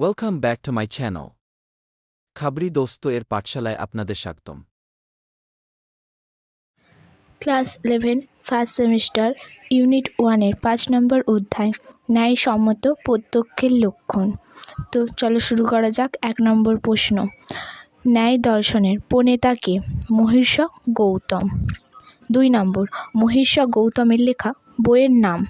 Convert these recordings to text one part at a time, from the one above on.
Welcome back to my channel Khabri Dost এর পাঠশালায় আপনাদের স্বাগতম class eleven first semester unit ওয়ানের পাঁচ নম্বর অধ্যায় ন্যায়সম্মত প্রত্যক্ষের লক্ষণ। তো চলো শুরু করা যাক এক নম্বর প্রশ্ন। ন্যায় দর্শনের প্রণেতাকে মহিষ গৌতম। দুই নম্বর মহিষ গৌতমের লেখা বইয়ের নাম।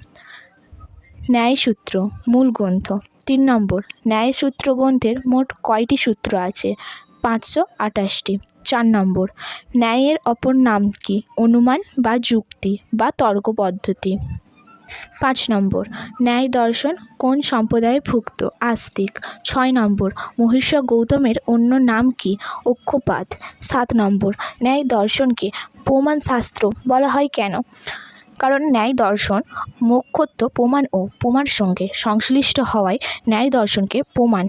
ন্যায়সূত্র মূল গ্রন্থ। তিন নম্বর ন্যায়সূত্র গ্রন্থের মোট কয়টি সূত্র আছে? পাঁচশো আটাশটি চার নম্বর, ন্যায়ের অপর নাম কি? অনুমান বা যুক্তি বা তর্ক পদ্ধতি। পাঁচ নম্বর, ন্যায় দর্শন কোন সম্প্রদায়ে ভুক্ত? আস্তিক। ছয় নম্বর, মহিষ গৌতমের অন্য নাম কি? অক্ষপাত। সাত নম্বর, ন্যায় দর্শনকে প্রমাণ শাস্ত্র বলা হয় কেন? কারণ ন্যায় দর্শন মোক্ষত্ব প্রমাণ ও প্রমাণ সঙ্গে সংশ্লিষ্ট হওয়ায় ন্যায় দর্শনকে প্রমাণ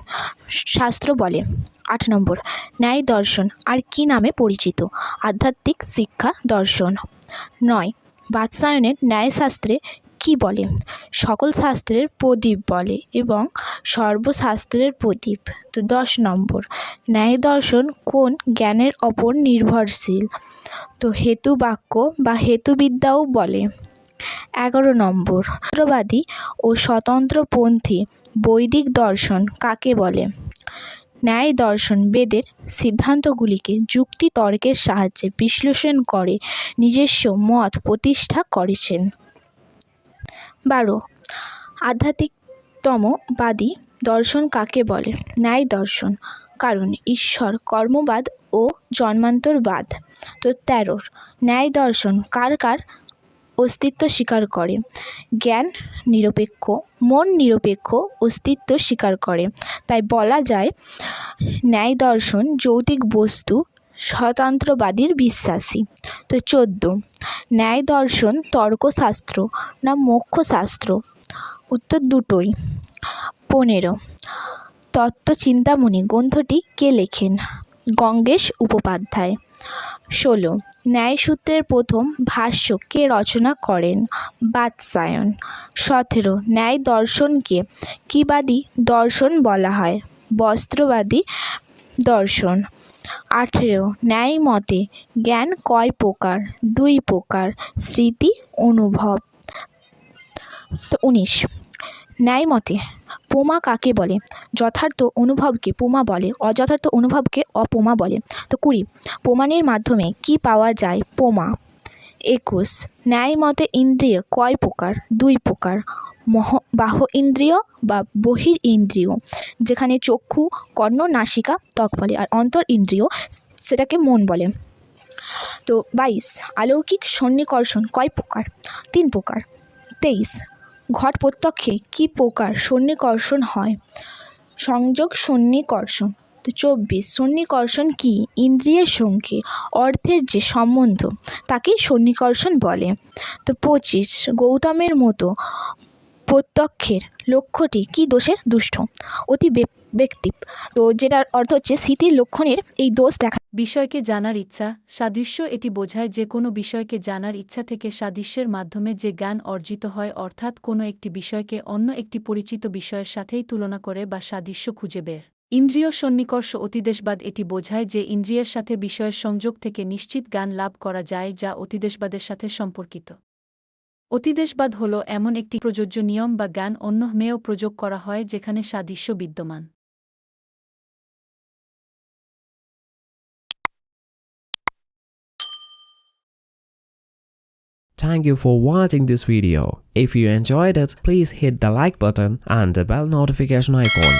শাস্ত্র বলে। আট নম্বর, ন্যায় দর্শন আর কি নামে পরিচিত? আধ্যাত্মিক শিক্ষা দর্শন। নয়, বাৎসায়নের ন্যায়শাস্ত্রে কি বলে? সকল শাস্ত্রের প্রদীপ বলে এবং সর্বশাস্ত্রের প্রদীপ। তো দশ নম্বর, ন্যায় দর্শন কোন জ্ঞানের ওপর নির্ভরশীল? তো হেতু বাক্য বা হেতুবিদ্যাও বলে। এগারো নম্বর স্বতন্ত্রবাদী ও স্বতন্ত্রপন্থী বৈদিক দর্শন কাকে বলে? ন্যায় দর্শন বেদের সিদ্ধান্তগুলিকে যুক্তি তর্কের সাহায্যে বিশ্লেষণ করে নিজস্ব মত প্রতিষ্ঠা করেছেন। বারো। আধ্যাত্মিকতমবাদী দর্শন কাকে বলে? ন্যায় দর্শন। কারণ ঈশ্বর কর্মবাদ ও জন্মান্তরবাদ। তো তেরো ন্যায় দর্শন কার কার অস্তিত্ব স্বীকার করে? জ্ঞান নিরপেক্ষ, মন নিরপেক্ষ অস্তিত্ব স্বীকার করে। তাই বলা যায়, ন্যায় দর্শন যৌতিক বস্তু স্বতন্ত্রবাদীর বিশ্বাসী। তো চোদ্দ ন্যায় দর্শন তর্কশাস্ত্র না মোক্ষশাস্ত্র? উত্তর দুটোই। পনেরো, তত্ত্বচিন্তামণি গ্রন্থটি কে লেখেন? গঙ্গেশ উপাধ্যায় ষোলো, ন্যায়সূত্রের প্রথম ভাষ্য কে রচনা করেন? বাৎসায়ন সতেরো ন্যায় দর্শনকে কিবাদী দর্শন বলা হয়? বস্ত্রবাদী দর্শন। আঠেরো। ন্যায় মতে জ্ঞান কয় প্রকার? দুই প্রকার, স্মৃতি, অনুভব। তো উনিশ। ন্যায় মতে পোমা কাকে বলে? যথার্থ অনুভবকে পোমা বলে, অযথার্থ অনুভবকে অপোমা বলে। তো কুড়ি, প্রমাণের মাধ্যমে কি পাওয়া যায়? পোমা একুশ, ন্যায় মতে ইন্দ্রিয় কয় প্রকার? দুই প্রকার। মহ, বাহ ইন্দ্রিয় বা বহির ইন্দ্রিয়, যেখানে চক্ষু, কর্ণ, নাসিকা ত্বক বলে আর অন্তর ইন্দ্রিয়, সেটাকে মন বলে। তো বাইশ আলৌকিক সন্নিকর্ষণ কয় প্রকার? তিন প্রকার। তেইশ, ঘট প্রত্যক্ষে কী প্রকার সন্নিকর্ষণ হয়? সংযোগ সন্নিকর্ষণ। তো চব্বিশ, সন্নিকর্ষণ কি? ইন্দ্রিয়ের সঙ্গে অর্থের যে সম্বন্ধ, তাকে সন্নিকর্ষণ বলে। তো পঁচিশ, গৌতমের মতো প্রত্যক্ষের লক্ষ্যটি কি দোষে দুষ্ট? অতি ব্যক্তি। তো যেটার অর্থ হচ্ছে স্মৃতির লক্ষণের এই দোষ দেখা বিষয়কে জানার ইচ্ছা। সাদৃশ্য এটি বোঝায় যে কোনো বিষয়কে জানার ইচ্ছা থেকে সাদৃশ্যের মাধ্যমে যে জ্ঞান অর্জিত হয় অর্থাৎ কোনো একটি বিষয়কে অন্য একটি পরিচিত বিষয়ের সাথেই তুলনা করে বা সাদৃশ্য খুঁজে বের। ইন্দ্রিয় সন্নিকর্ষ অতিদেশবাদ এটি বোঝায় যে ইন্দ্রিয়ের সাথে বিষয়ের সংযোগ থেকে নিশ্চিত জ্ঞান লাভ করা যায় যা অতিদেশবাদের সাথে সম্পর্কিত। অতিদেশবাদ হল এমন একটি প্রযোজ্য নিয়ম বা জ্ঞান অন্য মেয়েও প্রযোগ করা হয় যেখানে সাদৃশ্য বিদ্যমান Thank you for watching this video. If you enjoyed it, please hit the like button and the bell notification icon